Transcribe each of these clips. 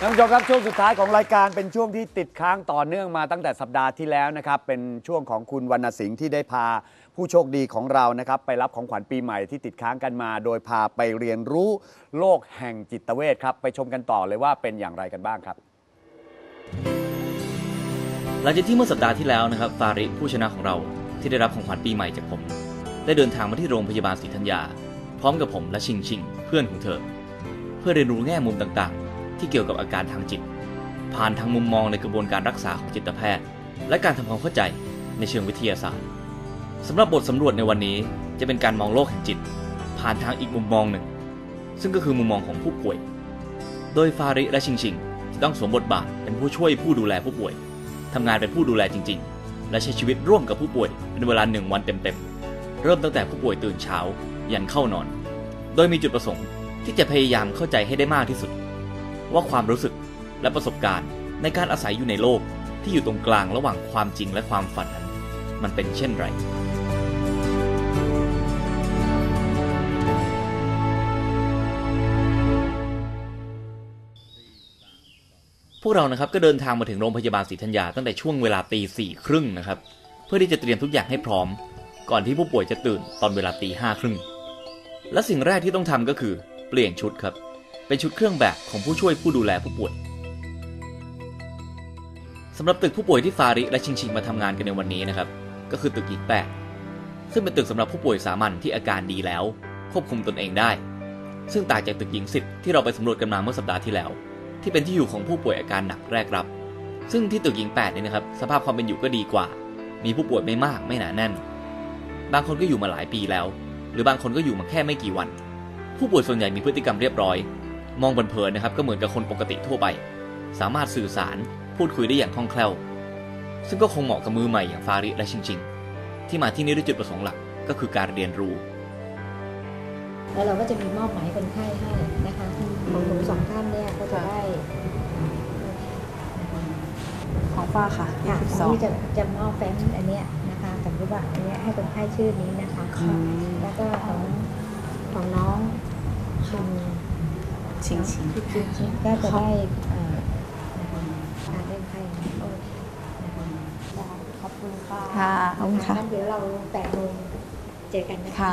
ท่านผู้ชมครับช่วงสุดท้ายของรายการเป็นช่วงที่ติดค้างต่อเนื่องมาตั้งแต่สัปดาห์ที่แล้วนะครับเป็นช่วงของคุณวรรณสิงห์ที่ได้พาผู้โชคดีของเรานะครับไปรับของขวัญปีใหม่ที่ติดค้างกันมา โดยพาไปเรียนรู้โลกแห่งจิตเวชครับไปชมกันต่อเลยว่าเป็นอย่างไรกันบ้างครับ หลังจากที่เมื่อสัปดาห์ที่แล้วนะครับฟาริผู้ชนะของเราที่ได้รับของขวัญปีใหม่จากผม ได้เดินทางมาที่โรงพยาบาลศรีธัญญาพร้อมกับผมและชิงชิงเพื่อนของเธอ เพื่อเรียนรู้แง่มุมต่างๆ ที่เกี่ยวกับอาการทางจิต ผ่านทางมุมมองในกระบวนการรักษาของจิตแพทย์ และการทำความเข้าใจในเชิงวิทยาศาสตร์สำหรับบทสำรวจในวันนี้จะเป็นการมองโลกแห่งจิต ผ่านทางอีกมุมมองหนึ่ง ซึ่งก็คือมุมมองของผู้ป่วย โดยฟาริและชิงชิงจะต้องสวมบทบาทเป็นผู้ช่วยผู้ดูแลผู้ป่วยทำงานเป็นผู้ดูแลจริง ๆ และใช้ชีวิตร่วมกับผู้ป่วยเป็นเวลาหนึ่งวันเต็มๆ เริ่มตั้งแต่ผู้ป่วยตื่นเช้า ยันเข้านอน โดยมีจุดประสงค์ที่จะพยายามเข้าใจให้ได้มากที่สุด ว่าความรู้สึกและประสบการณ์ในการอาศัยอยู่ในโลกที่อยู่ตรงกลางระหว่างความจริงและความฝันนั้น มันเป็นเช่นไร พวกเรานะครับก็เดินทางมาถึงโรงพยาบาลศรีธัญญาตั้งแต่ช่วงเวลาตีสี่ครึ่งนะครับ เพื่อที่จะเตรียมทุกอย่างให้พร้อม ก่อนที่ผู้ป่วยจะตื่นตอนเวลาตีห้าครึ่งและสิ่งแรกที่ต้องทำก็คือ เปลี่ยนชุดครับ เป็นชุดเครื่องแบบของผู้ช่วยผู้ดูแลผู้ป่วยสำหรับตึกผู้ป่วยที่ฟาริและชิงชิงมาทำงานกันในวันนี้นะครับ ก็คือตึกหญิงแปดซึ่งเป็นตึกสำหรับผู้ป่วยสามัญที่อาการดีแล้ว ควบคุมตนเองได้ ซึ่งต่างจากตึกหญิงสิบที่เราไปสำรวจกันมาเมื่อสัปดาห์ที่แล้ว ที่เป็นที่อยู่ของผู้ป่วยอาการหนักแรกรับ ซึ่งที่ตึกหญิง8เนี่ยนะครับสภาพความเป็นอยู่ก็ดีกว่า มีผู้ป่วยไม่มากไม่หนาแน่น บางคนก็อยู่มาหลายปีแล้ว หรือบางคนก็อยู่มาแค่ไม่กี่วัน ผู้ป่วยส่วนใหญ่มีพฤติกรรมเรียบร้อย มองเผินๆนะครับก็เหมือนกับคนปกติทั่วไป สามารถสื่อสารพูดคุยได้อย่างคล่องแคล่ว ซึ่งก็คงเหมาะกับมือใหม่อย่างฟาริและชิงชิงที่มาที่นี่ด้วยจุดประสงค์หลักก็คือการเรียนรู้ แล้วเราก็จะมีมอบหมายคนไข้ให้นะคะของหนูสองท่านเนี่ยก็จะได้ของฝ้าค่ะค่ะ22ที่จะจะมอบแฟ้มอันเนี้ยนะคะสมมติว่าอันเนี้ยให้คนไข้ชื่อนี้นะคะอืมแล้วก็ของของน้องชิง ชิงชิงชิงชิงก็จะได้เอ่อนะคะการเล่นไพ่โอเคนะคะได้ขอบคุณค่ะค่ะขอบคุณค่ะงั้นเดี๋ยวเราแปดโมงเจอกันนะคะค่ะ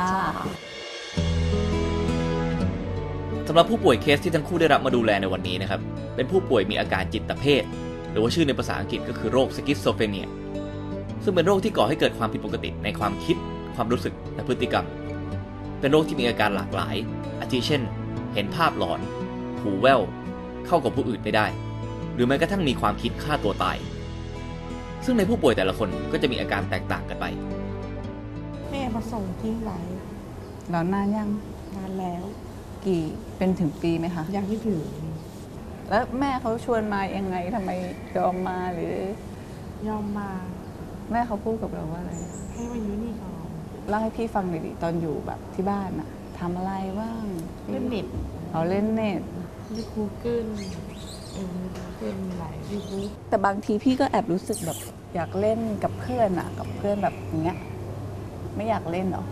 สำหรับผู้ป่วยเคสที่ทั้งคู่ได้รับมาดูแลในวันนี้นะครับ เป็นผู้ป่วยมีอาการจิตเภท หรือว่าชื่อในภาษาอังกฤษก็คือโรคสกิสโซเฟเนีย ซึ่งเป็นโรคที่ก่อให้เกิดความผิดปกติในความคิด ความรู้สึกและพฤติกรรม เป็นโรคที่มีอาการหลากหลาย อาทิเช่น เห็นภาพหลอน หูแว่ว เข้ากับผู้อื่นไม่ได้ หรือแม้กระทั่งมีความคิดฆ่าตัวตาย ซึ่งในผู้ป่วยแต่ละคนก็จะมีอาการแตกต่างกันไป แม่มาส่งที่ไหนแล้วนานยังนานแล้ว กี่เป็นถึงปีไหมคะ ยังไม่ถึง แล้วแม่เขาชวนมายังไงทำไมยอมมาหรือยอมมา แม่เขาพูดกับเราว่าอะไร ให้มาอยู่นี่ก่อนเล่าให้พี่ฟังหน่อยดิตอนอยู่แบบที่บ้านอะทำอะไรบ้าง เล่นเน็ตเราเล่นเน็ต เล่นกูเกิลเออเล่นหลายยูทูบแต่บางทีพี่ก็แอบรู้สึกแบบ อยากเล่นกับเพื่อนอะกับเพื่อนแบบเนี้ย ไม่อยากเล่นเหรอ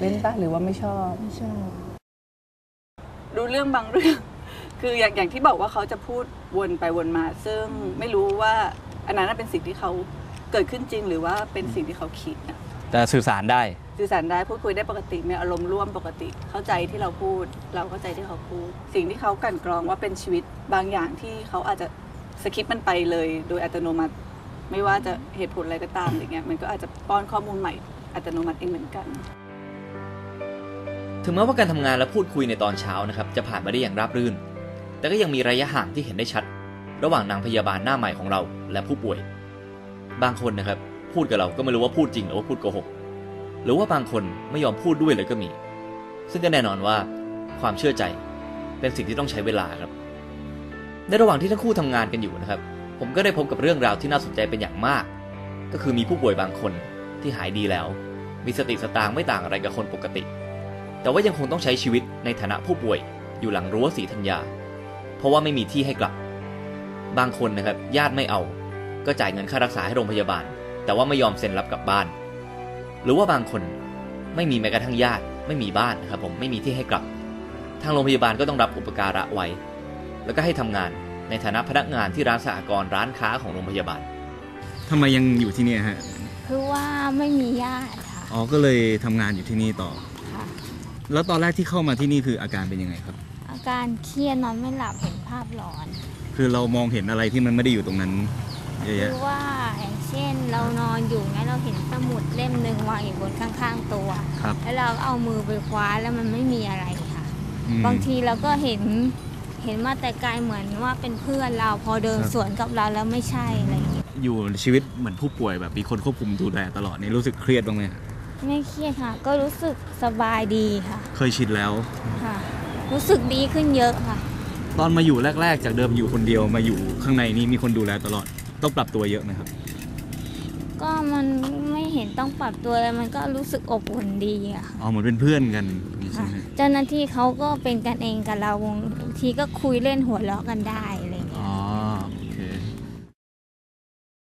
เล่นปะหรือว่าไม่ชอบ ไม่ชอบรู้เรื่องบางเรื่อง คืออย่างอย่างที่บอกว่าเขาจะพูดวนไปวนมา ซึ่งไม่รู้ว่าอันนั้นเป็นสิ่งที่เขาเกิดขึ้นจริง หรือว่าเป็นสิ่งที่เขาคิดนะแต่สื่อสารได้ สื่อสารได้พูดคุยได้ปกติมีอารมณ์ร่วมปกติ เข้าใจที่เราพูด เราเข้าใจที่เขาพูด สิ่งที่เขากั่นกรองว่าเป็นชีวิตบางอย่างที่เขาอาจจะสคิปมันไปเลย โดยอัตโนมัติ ไม่ว่าจะเหตุผลอะไรก็ตามอย่างเงี้ยมันก็อาจจะป้อนข้อมูลใหม่อัตโนมัติเองเหมือนกัน ถึงแม้ว่าการทำงานและพูดคุยในตอนเช้านะครับจะผ่านมาได้อย่างราบรื่น แต่ก็ยังมีระยะห่างที่เห็นได้ชัด ระหว่างนางพยาบาลหน้าใหม่ของเราและผู้ป่วย บางคนนะครับพูดกับเราก็ไม่รู้ว่าพูดจริงหรือว่าพูดโกหก หรือว่าบางคนไม่ยอมพูดด้วยเลยก็มี ซึ่งก็แน่นอนว่าความเชื่อใจเป็นสิ่งที่ต้องใช้เวลาครับ ในระหว่างที่ทั้งคู่ทำงานกันอยู่นะครับ ผมก็ได้พบกับเรื่องราวที่น่าสนใจเป็นอย่างมาก ก็คือมีผู้ป่วยบางคนที่หายดีแล้ว มีสติสตางค์ไม่ต่างอะไรกับคนปกติ แต่ว่ายังคงต้องใช้ชีวิตในฐานะผู้ป่วยอยู่หลังรั้วศรีธัญญา เพราะว่าไม่มีที่ให้กลับ บางคนนะครับญาติไม่เอา ก็จ่ายเงินค่ารักษาให้โรงพยาบาล แต่ว่าไม่ยอมเซ็นรับกลับบ้าน หรือว่าบางคนไม่มีแม้กระทั่งญาติไม่มีบ้านนะครับผมไม่มีที่ให้กลับ ทางโรงพยาบาลก็ต้องรับอุปการะไว้ แล้วก็ให้ทำงานในฐานะพนักงานที่ร้านสหกรณ์ร้านค้าของโรงพยาบาลทำไมยังอยู่ที่เนี่ยฮะคือว่าไม่มีญาติค่ะอ๋อก็เลยทำงานอยู่ที่นี่ต่อค่ะแล้วตอนแรกที่เข้ามาที่นี่คืออาการเป็นยังไงครับ อาการเครียดนอนไม่หลับเห็นภาพหลอน คือเรามองเห็นอะไรที่มันไม่ได้อยู่ตรงนั้นเยอะคืแยะอว่าอย่างเช่น เรานอนอยู่งั้นเราเห็นสมุดเล่มหนึ่งวางอยู่บนข้างๆตัว ครับ แล้วเราก็เอามือไปคว้าแล้วมันไม่มีอะไรค่ะ อืม บางทีเราก็เห็นเห็นมาแต่ไกลเหมือนว่าเป็นเพื่อนเราพอเดินครับ สวนกับเราแล้วไม่ใช่อะไรอย่างเงี้ยอยู่ชีวิตเหมือนผู้ป่วยแบบมีคนควบคุมดูแลตลอดนี่รู้สึกเครียดบ้างไหมฮะไม่เครียดค่ะ ก็รู้สึกสบายดีค่ะ เคยชินแล้ว ค่ะ รู้สึกดีขึ้นเยอะค่ะ ตอนมาอยู่แรก ๆ จากเดิมอยู่คนเดียวมาอยู่ข้างในนี้มีคนดูแลตลอด ต้องปรับตัวเยอะไหมครับ ก็มันไม่เห็นต้องปรับตัวอะไรมันก็รู้สึกอบอุ่นดีอะค่ะอ๋อเหมือนเป็นเพื่อนกันอย่างนี้ใช่ค่ะไหมเจ้าหน้าที่เขาก็เป็นกันเองกับเราบางทีก็คุยเล่นหัวเราะกันได้อะไรอย่างเงี้ยอ๋อโอเค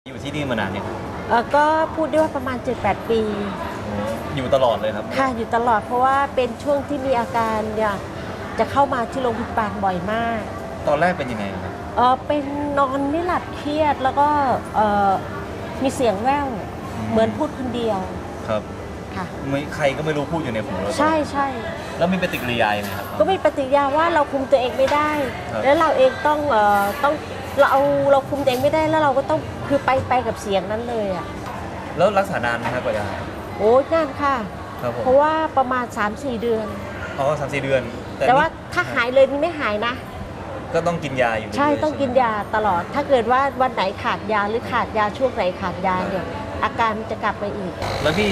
อยู่ที่นี่มานานเนี่ยงเอ่อก็พูดได้ว่าประมาณ 7-8 ปี อยู่ตลอดเลยครับ ค่ะอยู่ตลอดเพราะว่าเป็นช่วงที่มีอาการเนี่ยจะเข้ามาที่โรงพยาบาลบ่อยมากตอนแรกเป็นยังไงครับ เออเป็นนอนไม่หลับเครียดแล้วก็เออ มีเสียงแว่วเหมือนพูดคนเดียวครับค่ะ ไม่ใครก็ไม่รู้พูดอยู่ในหูเราใช่ใช่แล้วมีปฏิกิริยายังไงครับ ก็มีปฏิกิริยาว่าเราคุมตัวเองไม่ได้ ครับ แล้วเราเองต้องเอ่อต้องเราเอาเราคุมตัวเองไม่ได้แล้วเราก็ต้องคือไปไปกับเสียงนั้นเลยอะแล้วรักษานานไหมครับกว่าจะหายโอ้ยนานค่ะ ครับผมเพราะว่าประมาณ 3-4 เดือน อ๋อสามสี่เดือนแต่ว่าถ้าหายเลยนี่ไม่หายนะ ก็ต้องกินยาอยู่ใช่เรื่ยๆต้องกินไหมยาตลอด ถ้าเกิดว่าวันไหนขาดยาหรือขาดยาช่วงไหนขาดยาเนี่ยอาการมันจะกลับมาอีก แล้วพี่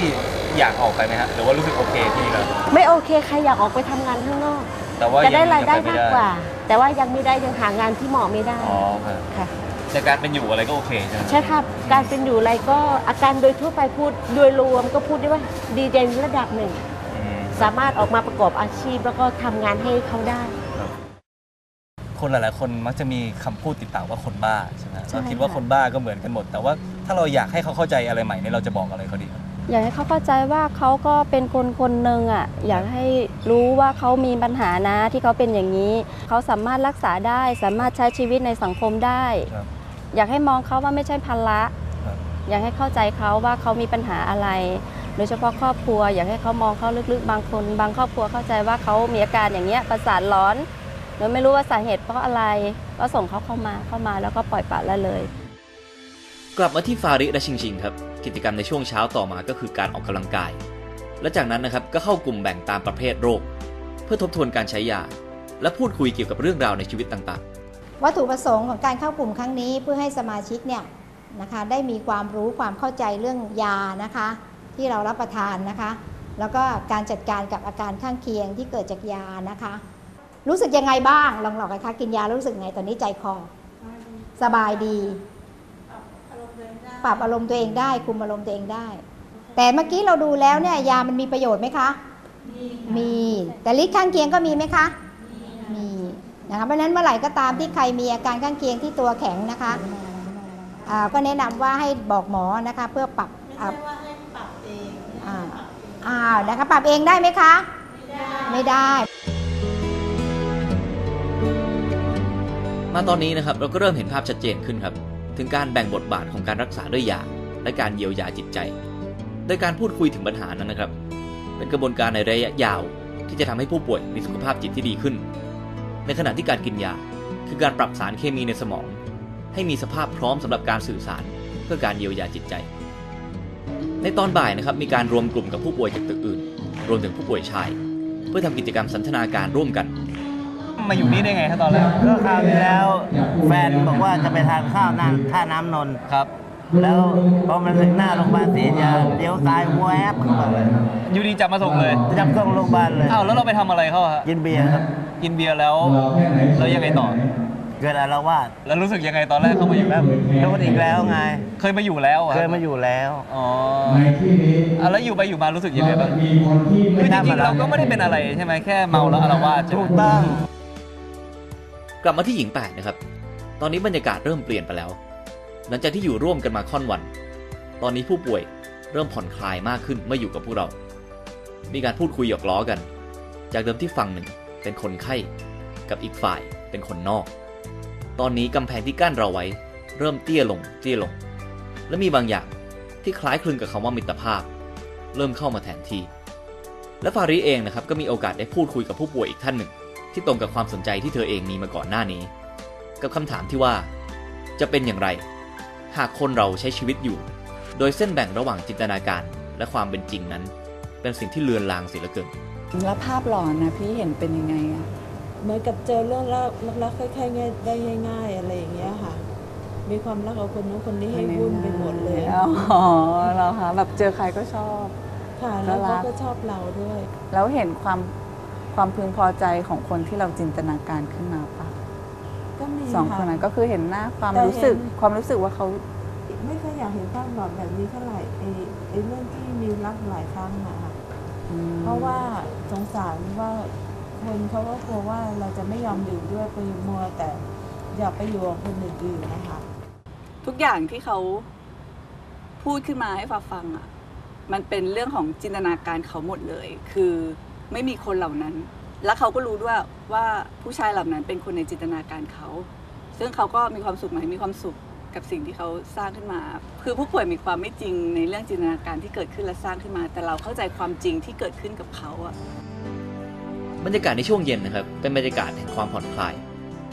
อยากออกไปไหมฮะหรือว่ารู้สึกโอเคที่แล้วไม่โอเคใครอยากออกไปทำงานข้างนอก แต่ว่าจะได้งรายได้งปมากกว่า แต่ว่ายังไม่ได้ยังหางานที่เหมาะไม่ได้อ๋อครับค่ะ แต่การเป็นอยู่อะไรก็โอเคใช่ไหมใช่ครับ การเป็นอยู่อะไรก็อาการโดยทั่วไปพูดโดยรวมก็พูดได้ว่าดีในระดับหนึ่ง อืมสามารถออกมาประกอบอาชีพแล้วก็ทำงานให้เขาได้ คนหลาย ๆ คนมักจะมีคำพูดติดปากว่าคนบ้าใช่ไหมใช่เราคิดว่าค่ะ คนบ้าก็เหมือนกันหมด แต่ว่าถ้าเราอยากให้เขาเข้าใจอะไรใหม่เนี่ยเราจะบอกอะไรเขาดีครับอยากให้เขาเข้าใจว่าเขาก็เป็นคนคนหนึ่งอะอยากให้รู้ว่าเขามีปัญหานะที่เขาเป็นอย่างนี้ เขาสามารถรักษาได้ สามารถใช้ชีวิตในสังคมได้ ครับ อยากให้มองเขาว่าไม่ใช่ภาระครับ อยากให้เข้าใจเขาว่าเขามีปัญหาอะไร โดยเฉพาะครอบครัว อยากให้เขามองเขาลึกๆ บางคน บางครอบครัวเข้าใจว่าเขามีอาการอย่างเงี้ยประสาทร้อน โดยไม่รู้ว่าสาเหตุเพราะอะไร ก็ส่งเขาเข้ามาเข้ามาแล้วก็ปล่อยปละละเลย กลับมาที่ฟาริและชิงชิงครับ กิจกรรมในช่วงเช้าต่อมาก็คือการออกกำลังกาย และจากนั้นนะครับก็เข้ากลุ่มแบ่งตามประเภทโรค เพื่อทบทวนการใช้ยา และพูดคุยเกี่ยวกับเรื่องราวในชีวิตต่างวัตถุประสงค์ของการเข้ากลุ่มครั้งนี้เพื่อให้สมาชิกเนี่ยนะคะได้มีความรู้ความเข้าใจเรื่องยานะคะ ที่เรารับประทานนะคะ แล้วก็การจัดการกับอาการข้างเคียงที่เกิดจากยานะคะ รู้สึกยังไงบ้าง ลองหลอกกันคะกินยาแล้วรู้สึกไงตอนนี้ใจคอ สบายดี ปรับอารมณ์ตัวเองได้ คุมอารมณ์ตัวเองได้ แต่เมื่อกี้เราดูแล้วเนี่ยยามันมีประโยชน์ไหมคะ มี แต่ฤทธิ์ข้างเคียงก็มีไหมคะ มีนะคะเพราะฉะนั้นเมื่อไหร่ก็ตามที่ใครมีอาการข้างเคียงที่ตัวแข็งนะคะอ่าก็แนะนำว่าให้บอกหมอนะคะเพื่อปรับไม่ได้ว่าให้ปรับเองอ่าอ้าวนะคะปรับเองได้ไหมคะ ไม่ได้ๆม มาตอนนี้นะครับเราก็เริ่มเห็นภาพชัดเจนขึ้นครับ ถึงการแบ่งบทบาทของการรักษาด้วยยาและการเยียวยาจิตใจ โดยการพูดคุยถึงปัญหานั้นนะครับ เป็นกระบวนการในระยะยาว ที่จะทำให้ผู้ป่วยมีสุขภาพจิตที่ดีขึ้น ในขณะที่การกินยา คือการปรับสารเคมีในสมอง ให้มีสภาพพร้อมสำหรับการสื่อสารเพื่อการเยียวยาจิตใจ ในตอนบ่ายนะครับมีการรวมกลุ่มกับผู้ป่วยจากตึกอื่น รวมถึงผู้ป่วยชาย เพื่อทำกิจกรรมสันทนาการร่วมกัน มาอยู่นี่ได้ไงครับตอนแรกก็คราวที่แล้วแฟนบอกว่าจะไปทานข้าวนั่นท่าน้ำนนท์ครับ แล้วพอมาถึงหน้าโรงพยาบาลศรีอยาเลี้ยวซ้ายแวบเข้ามาเลยอยู่ดีจับมาส่งเลยจับส่งโรงพยาบาลเลยอ้าวแล้วเราไปทำอะไรเขาฮะกินเบียร์ครับกินเบียร์แล้วแล้วยังไงต่อ เกิดอาละวาดแล้วรู้สึกยังไงตอนแรกเข้ามาอยู่แล้วโดนอีกแล้วไง เคยมาอยู่แล้วอะเคยมาอยู่แล้วอ๋ออะแล้วอยู่ไปอยู่มารู้สึกยังไงบ้างคือจริงๆเราก็ไม่ได้เป็นอะไรใช่ไหมแค่เมาแล้วอาละวาดใช่ไหถูมกต้อง กลับมาที่หญิงแปดนะครับ ตอนนี้บรรยากาศเริ่มเปลี่ยนไปแล้ว หลังจากที่อยู่ร่วมกันมาค่อนวัน ตอนนี้ผู้ป่วยเริ่มผ่อนคลายมากขึ้นเมื่ออยู่กับพวกเรา มีการพูดคุยหยอกล้อกัน จากเดิมที่ฝั่งหนึ่งเป็นคนไข้ กับอีกฝ่ายเป็นคนนอก ตอนนี้กำแพงที่กั้นเราไว้ เริ่มเตี้ยลงเตี้ยลง และมีบางอย่างที่คล้ายคลึงกับคำว่ามิตรภาพ เริ่มเข้ามาแทนที่ และฟาริเองนะครับก็มีโอกาสได้พูดคุยกับผู้ป่วยอีกท่านหนึ่ง ที่ตรงกับความสนใจที่เธอเองมีมาก่อนหน้านี้ กับคำถามที่ว่า จะเป็นอย่างไร หากคนเราใช้ชีวิตอยู่ โดยเส้นแบ่งระหว่างจินตนาการและความเป็นจริงนั้น เป็นสิ่งที่เลือนลางเสียเหลือเกินแล้วภาพหลอนนะพี่เห็นเป็นยังไงอะเหมือนกับเจอเรื่องรักรักๆค่อยๆง่ายได้ง่ายๆอะไรอย่างเงี้ยค่ะ มีความรักกับคนนู้นคนนี้ให้วุ่นไปหมดเลย อ๋อเหราคะแบบเจอใครก็ชอบ ค่ะ แล้วน่ารัเขากก็ชอบเราด้วย แล้วเห็นความ ความพึงพอใจของคนที่เราจินตนาการขึ้นมาปะก็มีสองค่ะคนนั้นก็คือเห็นหน้าความแต่รู้สึกเห็นความรู้สึกว่าเขาไม่ค่อยอยากเห็นภาพแบบแบบนี้เท่าไหร่ไอ้ไอ้เรื่องที่มีรักหลายครั้งอะค่ะเพราะว่าสงสารว่าคนเขาก็กลัวว่าเราจะไม่ยอมอยู่ด้วยไปมัวแต่อยากไปอยู่กับคนอื่นๆนะคะ ทุกอย่างที่เขาพูดขึ้นมาให้ฟ้าฟังอะมันเป็นเรื่องของจินตนาการเขาหมดเลย คือ ไม่มีคนเหล่านั้น แล้วเขาก็รู้ด้วยว่าผู้ชายเหล่านั้นเป็นคนในจินตนาการเขา ซึ่งเขาก็มีความสุขไหมมีความสุขกับสิ่งที่เขาสร้างขึ้นมา คือผู้ป่วยมีความไม่จริงในเรื่องจินตนาการที่เกิดขึ้นและสร้างขึ้นมา แต่เราเข้าใจความจริงที่เกิดขึ้นกับเขาอะบรรยากาศในช่วงเย็นนะครับ เป็นบรรยากาศแห่งความผ่อนคลาย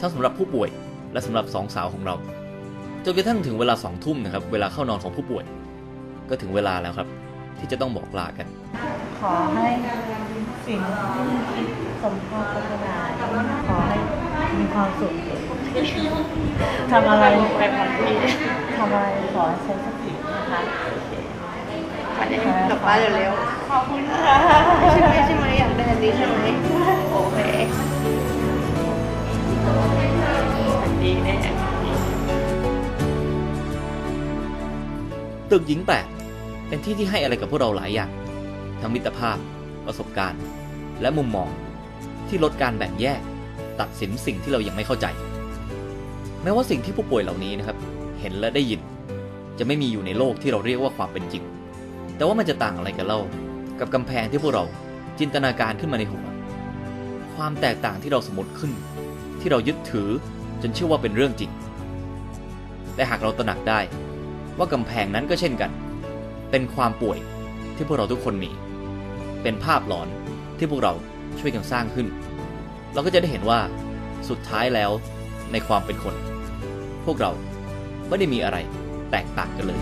ทั้งสำหรับผู้ป่วยและสำหรับสองสาวของเรา จนกระทั่งถึงเวลาสองทุ่มนะครับ เวลาเข้านอนของผู้ป่วย ก็ถึงเวลาแล้วครับ ที่จะต้องบอกลากัน ขอให้ สิ่งที่สมควรารถนาขอให้มีความสุขทำอะไรไปพันทีทำอะไรขอให้ใช้สตินะคะกลับบ้านเร็วๆ ขอบคุณค่ะใช่ไหมใช่ไหมอยากได้อันนี้ใช่ไหมโอเคดีแน่ตึกหญิงแปดเป็นที่ที่ให้อะไรกับพวกเราหลายอย่าง ทั้งมิตรภาพ ประสบการณ์ และมุมมองที่ลดการแบ่งแยก ตัดสินสิ่งที่เรายังไม่เข้าใจ แม้ว่าสิ่งที่ผู้ป่วยเหล่านี้นะครับ เห็นและได้ยิน จะไม่มีอยู่ในโลกที่เราเรียกว่าความเป็นจริง แต่ว่ามันจะต่างอะไรกันเล่า กับกำแพงที่พวกเราจินตนาการขึ้นมาในหัว ความแตกต่างที่เราสมมติขึ้น ที่เรายึดถือจนเชื่อว่าเป็นเรื่องจริงแต่หากเราตระหนักได้ ว่ากำแพงนั้นก็เช่นกัน เป็นความป่วยที่พวกเราทุกคนมี เป็นภาพหลอนที่พวกเราช่วยกันสร้างขึ้น เราก็จะได้เห็นว่าสุดท้ายแล้วในความเป็นคน พวกเราไม่ได้มีอะไรแตกต่างกันเลย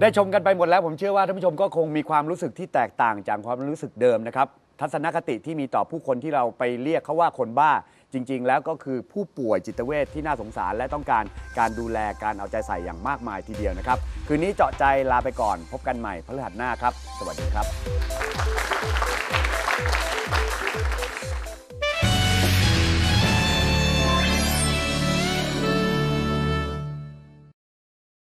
ได้ชมกันไปหมดแล้วผมเชื่อว่าท่านผู้ชมก็คงมีความรู้สึกที่แตกต่างจากความรู้สึกเดิมนะครับ ทัศนคติที่มีต่อผู้คนที่เราไปเรียกเขาว่าคนบ้า จริง ๆ แล้วก็คือผู้ป่วยจิตเวชที่น่าสงสารและต้องการการดูแลการเอาใจใส่อย่างมากมายทีเดียวนะครับ คืนนี้เจาะใจลาไปก่อน พบกันใหม่พฤหัสหน้าครับ สวัสดีครับ